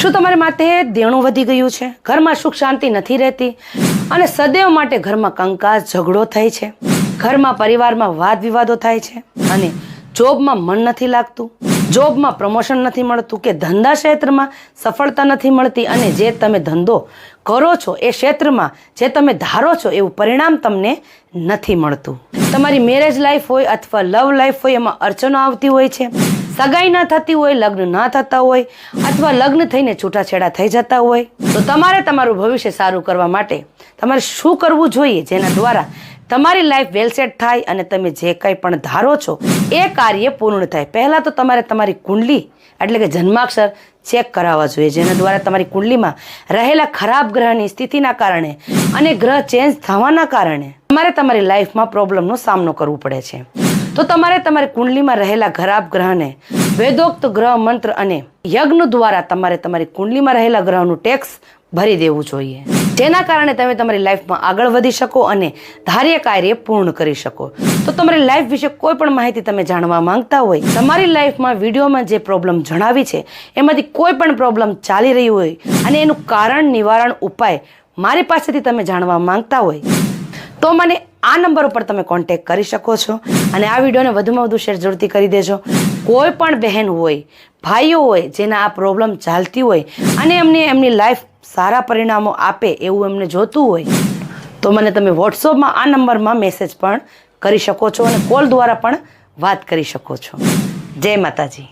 શું તમારા માથે દેણું વધી ગયું છે? ઘરમાં સુખ શાંતિ નથી રહેતી અને સદૈવ માટે ઘરમાં કંકાસ, ઝઘડો થાય છે. ઘરમાં પરિવારમાં વાદ વિવાદો થાય છે અને જોબમાં મન નથી લાગતું. જોબમાં પ્રમોશન નથી મળતું કે ધંધા ક્ષેત્રમાં સફળતા નથી મળતી અને જે તમે ધંધો કરો છો એ ક્ષેત્રમાં જે તમે ધારો છો એવું પરિણામ તમને નથી મળતું. તમારી મેરેજ લાઈફ હોય અથવા લવ લાઈફ હોય એમાં અડચણો આવતી હોય છે. સગાઈ ના થતી હોય, લગ્ન ના થતા હોય અથવા લગ્ન થઈને છૂટાછેડા થઈ જતા હોય, તો તમારે તમારું ભવિષ્ય સારું કરવા માટે તમારે શું કરવું જોઈએ જેના દ્વારા તમારી લાઈફ વેલસેટ થાય અને તમે જે કંઈ પણ ધારો છો, એ કાર્ય પૂર્ણ થાય. પહેલાં તો તમારે તમારી કુંડલી, એટલે કે જન્માક્ષર ચેક કરાવવા જોઈએ, જેના દ્વારા તમારી કુંડલીમાં રહેલા ખરાબ ગ્રહની સ્થિતિના કારણે અને ગ્રહ ચેન્જ થવાના કારણે તમારે તમારી લાઈફમાં પ્રોબ્લેમનો સામનો કરવો પડે છે. તો તમારે તમારી કુંડલીમાં રહેલા ખરાબ ગ્રહને વેદોક્ત ગ્રહ મંત્ર અને યજ્ઞ દ્વારા તમારે તમારી કુંડલીમાં રહેલા ગ્રહનું ટેક્સ ભરી દેવું જોઈએ. જેના કારણે તમે તમારી લાઈફમાં આગળ વધી શકો અને ધાર્ય કાર્ય પૂર્ણ કરી શકો. તો તમારી લાઈફ વિશે કોઈ પણ માહિતી તમે જાણવા માંગતા હોય, તમારી લાઈફમાં વિડીયોમાં જે પ્રોબ્લેમ જણાવી છે, એમાંથી કોઈ પણ પ્રોબ્લેમ ચાલી રહી હોય અને એનું કારણ નિવારણ ઉપાય મારી પાસેથી તમે જાણવા માંગતા હોય, તો મને આ નંબર ઉપર તમે કોન્ટેક કરી શકો છો અને આ વિડીયોને વધુમાં વધુ શેર જરૂરથી કરી દેજો. કોઈ પણ બહેન હોય, ભાઈઓ હોય, જેના આ પ્રોબ્લેમ ચાલતી હોય અને એમને એમની લાઈફ સારા પરિણામો આપે એવું એમને જોતું હોય, તો મને તમે વોટ્સઅપમાં આ નંબરમાં મેસેજ પણ કરી શકો છો અને કોલ દ્વારા પણ વાત કરી શકો છો. જય માતાજી.